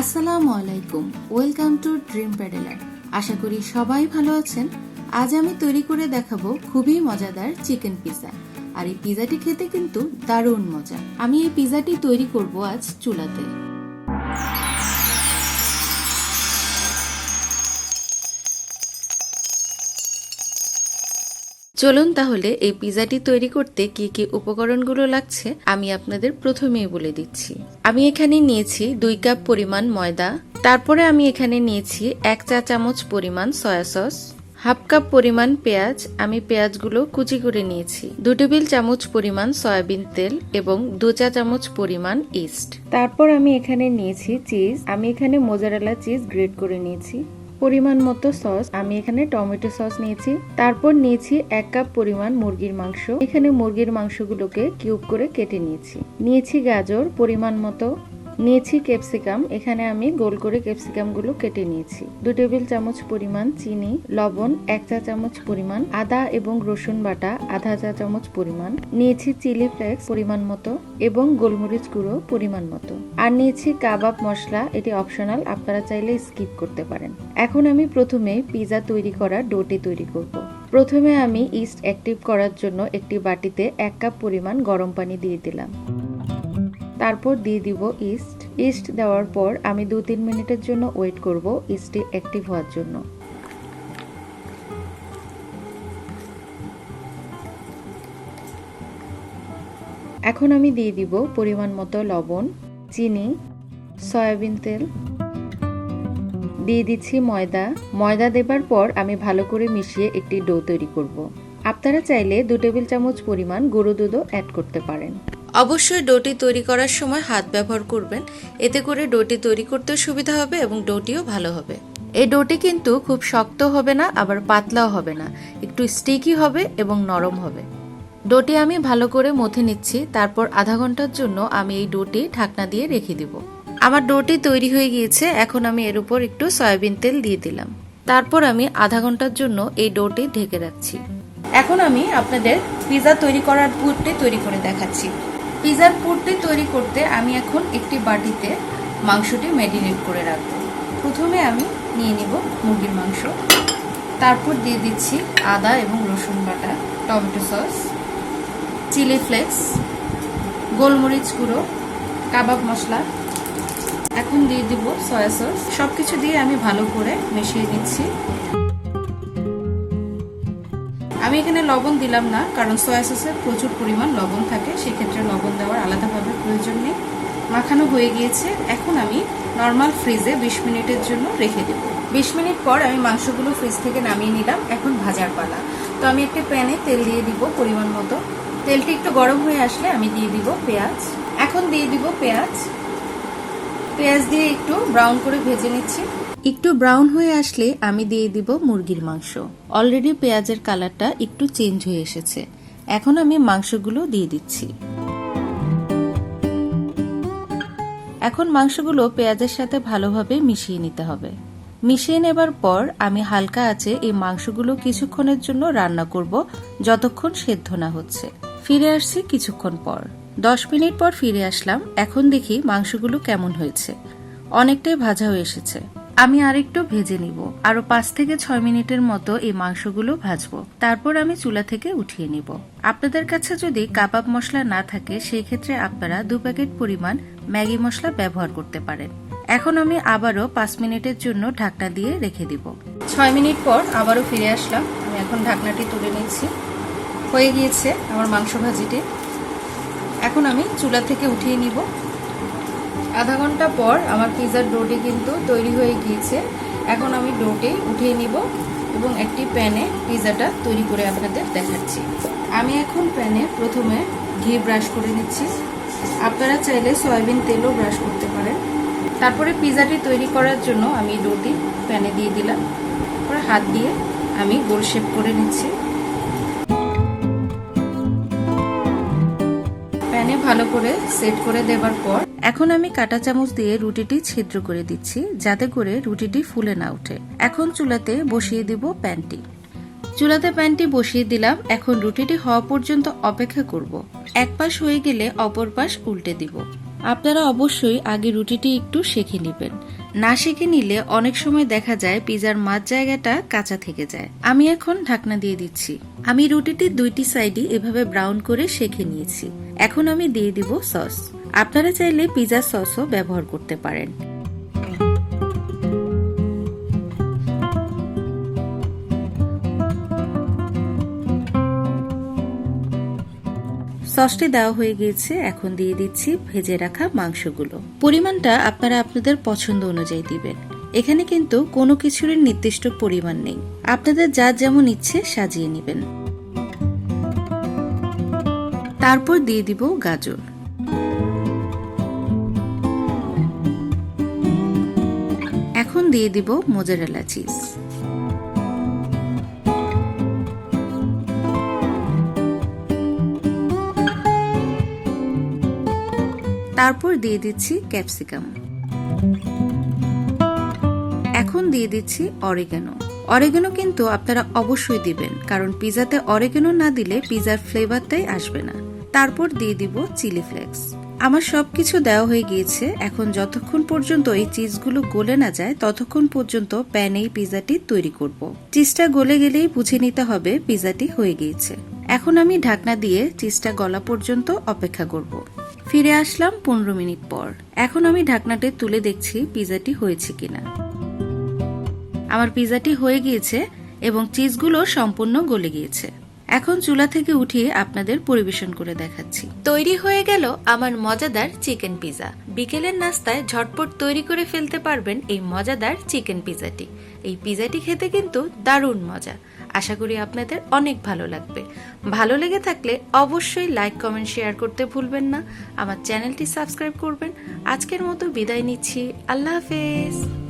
আসসালামু আলাইকুম। Welcome to dream paddler আশা করি সবাই ভালো আছেন। আজ আমি তৈরি করে দেখাবো খুবই মজাদার চিকেন পিৎজা আর এই পিজাটি খেতে কিন্তু দারুণ মজা। আমি এই পিজাটি তৈরি করব আজ চুলাতে। চলুন তাহলে এই পিৎজাটি তৈরি করতে কি কি উপকরণগুলো লাগছে আমি আপনাদের প্রথমেই বলে দিচ্ছি। আমি এখানে নিয়েছি দুই কাপ পরিমাণ ময়দা, তারপরে আমি এখানে নিয়েছি এক চা চামচ পরিমাণ সয়া সস, হাফ কাপ পরিমাণ পেঁয়াজ, আমি পেঁয়াজগুলো কুচি করে নিয়েছি, দু টেবিল চামচ পরিমাণ সয়াবিন তেল এবং দু চা চামচ পরিমাণ ইস্ট। তারপর আমি এখানে নিয়েছি চিজ, আমি এখানে মোজারেলা চিজ গ্রেট করে নিয়েছি। পরিমাণ মতো সস আমি এখানে টমেটো সস নিয়েছি। তারপর নিয়েছি এক কাপ পরিমাণ মুরগির মাংস। এখানে মুরগির মাংসগুলোকে কিউব করে কেটে নিয়েছি। নিয়েছি গাজর পরিমাণ মতো। নিয়েছি ক্যাপসিকাম। এখানে আমি গোল করে ক্যাপসিকামগুলো কেটে নিয়েছি। দু টেবিল চামচ পরিমাণ চিনি, লবণ, এক চা চামচ পরিমাণ আদা এবং রসুন বাটা, আধা চা চামচ পরিমাণ। নিয়েছি চিলি ফ্লেক্স পরিমাণ মতো এবং গোলমরিচ গুঁড়ো পরিমাণ মতো। আর নিয়েছি কাবাব মশলা, এটি অপশনাল, আপনারা চাইলে স্কিপ করতে পারেন। এখন আমি প্রথমে পিৎজা তৈরি করা ডোটি তৈরি করব। প্রথমে আমি ইস্ট অ্যাক্টিভ করার জন্য একটি বাটিতে এক কাপ পরিমাণ গরম পানি দিয়ে দিলাম। তারপর দিয়ে দিব ইস্ট। ইস্ট দেওয়ার পর আমি দু তিন মিনিটের জন্য ওয়েট করব ইস্টটি অ্যাক্টিভ হওয়ার জন্য। এখন আমি দিয়ে দিব পরিমাণ মতো লবণ, চিনি, সয়াবিন তেল। দিয়ে দিচ্ছি ময়দা। ময়দা দেবার পর আমি ভালো করে মিশিয়ে একটি ডো তৈরি করব। আপনারা চাইলে দু টেবিল চামচ পরিমাণ গরু দুধও অ্যাড করতে পারেন। অবশ্যই ডোটি তৈরি করার সময় হাত ব্যবহার করবেন। এতে করে ডোটি তৈরি করতেও সুবিধা হবে এবং ডোটিও ভালো হবে। এই ডোটি কিন্তু খুব শক্ত হবে না, আবার পাতলাও হবে না। একটু স্টিকি হবে এবং নরম হবে। ডোটি আমি ভালো করে মথে নিচ্ছি। তারপর আধা ঘণ্টার জন্য আমি এই ডোটি ঢাকনা দিয়ে রেখে দিব। আমার ডোটি তৈরি হয়ে গিয়েছে। এখন আমি এর উপর একটু সয়াবিন তেল দিয়ে দিলাম। তারপর আমি আধা ঘণ্টার জন্য এই ডোটি ঢেকে রাখছি। এখন আমি আপনাদের পিৎজা তৈরি করার পুরটি তৈরি করে দেখাচ্ছি। পিৎজার পুরটি তৈরি করতে আমি এখন একটি বাটিতে মাংসটি ম্যারিনেট করে রাখব। প্রথমে আমি নিয়ে নিব মুরগির মাংস। তারপর দিয়ে দিচ্ছি আদা এবং রসুন বাটা, টমেটো সস, চিলি ফ্লেক্স, গোলমরিচ গুঁড়ো, কাবাব মশলা। এখন দিয়ে দিব সয়া সস। সব কিছু দিয়ে আমি ভালো করে মিশিয়ে নিচ্ছি। আমি এখানে লবণ দিলাম না, কারণ সয়া সসের প্রচুর পরিমাণ লবণ থাকে, সেক্ষেত্রে লবণ দেওয়ার আলাদাভাবে প্রয়োজন নেই। মাখানো হয়ে গিয়েছে, এখন আমি নর্মাল ফ্রিজে বিশ মিনিটের জন্য রেখে দেব। বিশ মিনিট পর আমি মাংসগুলো ফ্রিজ থেকে নামিয়ে নিলাম, এখন ভাজার পালা। তো আমি একটা প্যানে তেল দিয়ে দিব পরিমাণ মতো। তেলটি একটু গরম হয়ে আসলে আমি দিয়ে দিব পেঁয়াজ। এখন দিয়ে দিব পেঁয়াজ। পেঁয়াজ দিয়ে একটু ব্রাউন করে ভেজে নিচ্ছি। একটু ব্রাউন হয়ে আসলে আমি দিয়ে দিব মুরগির মাংস। অলরেডি পেঁয়াজের কালারটা একটু চেঞ্জ হয়ে এসেছে। এখন আমি মাংসগুলো দিয়ে দিচ্ছি। এখন মাংসগুলো পেঁয়াজের সাথে ভালোভাবে মিশিয়ে নিতে হবে। মিশিয়ে নেবার পর আমি হালকা আছে এই মাংসগুলো কিছুক্ষণের জন্য রান্না করব যতক্ষণ সেদ্ধ না হচ্ছে। ফিরে আসছি কিছুক্ষণ পর। দশ মিনিট পর ফিরে আসলাম। এখন দেখি মাংসগুলো কেমন হয়েছে। অনেকটাই ভাজা হয়ে এসেছে। আমি আরেকটু ভেজে নিব। আরও পাঁচ থেকে ছয় মিনিটের মতো এই মাংসগুলো ভাজবো। তারপর আমি চুলা থেকে উঠিয়ে নিব। আপনাদের কাছে যদি কাবাব মশলা না থাকে, সেই ক্ষেত্রে আপনারা দু প্যাকেট পরিমাণ ম্যাগি মশলা ব্যবহার করতে পারেন। এখন আমি আবারও পাঁচ মিনিটের জন্য ঢাকনা দিয়ে রেখে দিব। ছয় মিনিট পর আবারও ফিরে আসলাম। আমি এখন ঢাকনাটি তুলে নিচ্ছি হয়ে গিয়েছে আমার মাংস ভাজিটি। এখন আমি চুলা থেকে উঠিয়ে নিব। আধা ঘণ্টা পর আমার পিৎজার ডোটি কিন্তু তৈরি হয়ে গিয়েছে। এখন আমি ডোটি উঠিয়ে নিব এবং একটি প্যানে পিৎজাটা তৈরি করে আপনাদের দেখাচ্ছি। আমি এখন প্যানে প্রথমে ঘি ব্রাশ করে নিচ্ছি। আপনারা চাইলে সয়াবিন তেলও ব্রাশ করতে পারেন। তারপরে পিৎজাটি তৈরি করার জন্য আমি ডোটি প্যানে দিয়ে দিলাম। তারপরে হাত দিয়ে আমি গোল শেপ করে নিচ্ছি। প্যানে ভালো করে সেট করে দেবার পর এখন আমি কাটা চামচ দিয়ে রুটিটি ছিদ্র করে দিচ্ছি, যাতে করে রুটিটি ফুলে না ওঠে। এখন চুলাতে বসিয়ে দিব প্যানটি। চুলাতে প্যানটি বসিয়ে দিলাম, এখন রুটিটি হওয়া পর্যন্ত অপেক্ষা করব। এক পাশ হয়ে গেলে অপর পাশ উল্টে দিব। আপনারা অবশ্যই আগে রুটিটি একটু শেখে নেবেন। না শেখে নিলে অনেক সময় দেখা যায় পিজার মাঝ জায়গাটা কাঁচা থেকে যায়। আমি এখন ঢাকনা দিয়ে দিচ্ছি। আমি রুটিটির দুইটি সাইডই এভাবে ব্রাউন করে শেখে নিয়েছি। এখন আমি দিয়ে দিব সস। আপনারা চাইলে পিজা সসও ব্যবহার করতে পারেন। সসটি দেওয়া হয়ে গিয়েছে, এখন দিয়ে দিচ্ছি ভেজে রাখা মাংসগুলো। পরিমাণটা আপনারা আপনাদের পছন্দ অনুযায়ী দিবেন। এখানে কিন্তু কোনো কিছুরই নির্দিষ্ট পরিমাণ নেই। আপনাদের যা যেমন ইচ্ছে সাজিয়ে নেবেন। তারপর দিয়ে দিব গাজর। দিয়ে দিব মোজারেলা চিজ তারপর দিয়ে দিচ্ছি ক্যাপসিকাম এখন দিয়ে দিচ্ছি অরিগানো অরিগানো কিন্তু আপনারা অবশ্যই দিবেন, কারণ পিজাতে অরিগানো না দিলে পিজার ফ্লেভারটাই আসবে না। তারপর দিয়ে দিব চিলি ফ্লেক্স। আমার সব কিছু দেওয়া হয়ে গিয়েছে। এখন যতক্ষণ পর্যন্ত এই চিজগুলো গলে না যায়, ততক্ষণ পর্যন্ত প্যানেই পিজাটি তৈরি করব। চিজটা গলে গেলেই বুঝে নিতে হবে পিজাটি হয়ে গিয়েছে। এখন আমি ঢাকনা দিয়ে চিজটা গলা পর্যন্ত অপেক্ষা করব। ফিরে আসলাম পনেরো মিনিট পর। এখন আমি ঢাকনাটি তুলে দেখছি পিজাটি হয়েছে কিনা। আমার পিজাটি হয়ে গিয়েছে এবং চিজগুলো সম্পূর্ণ গলে গিয়েছে। এখন চুলা থেকে উঠিয়ে আপনাদের পরিবেশন করে দেখাচ্ছি। তৈরি হয়ে গেল আমার মজাদার চিকেন পিজা। বিকেলের নাস্তায় ঝটপট তৈরি করে ফেলতে পারবেন এই মজাদার চিকেন পিজাটি। এই পিজাটি খেতে কিন্তু দারুণ মজা। আশা করি আপনাদের অনেক ভালো লাগবে। ভালো লেগে থাকলে অবশ্যই লাইক, কমেন্ট, শেয়ার করতে ভুলবেন না। আমার চ্যানেলটি সাবস্ক্রাইব করবেন। আজকের মতো বিদায় নিচ্ছি। আল্লাহ হাফেজ।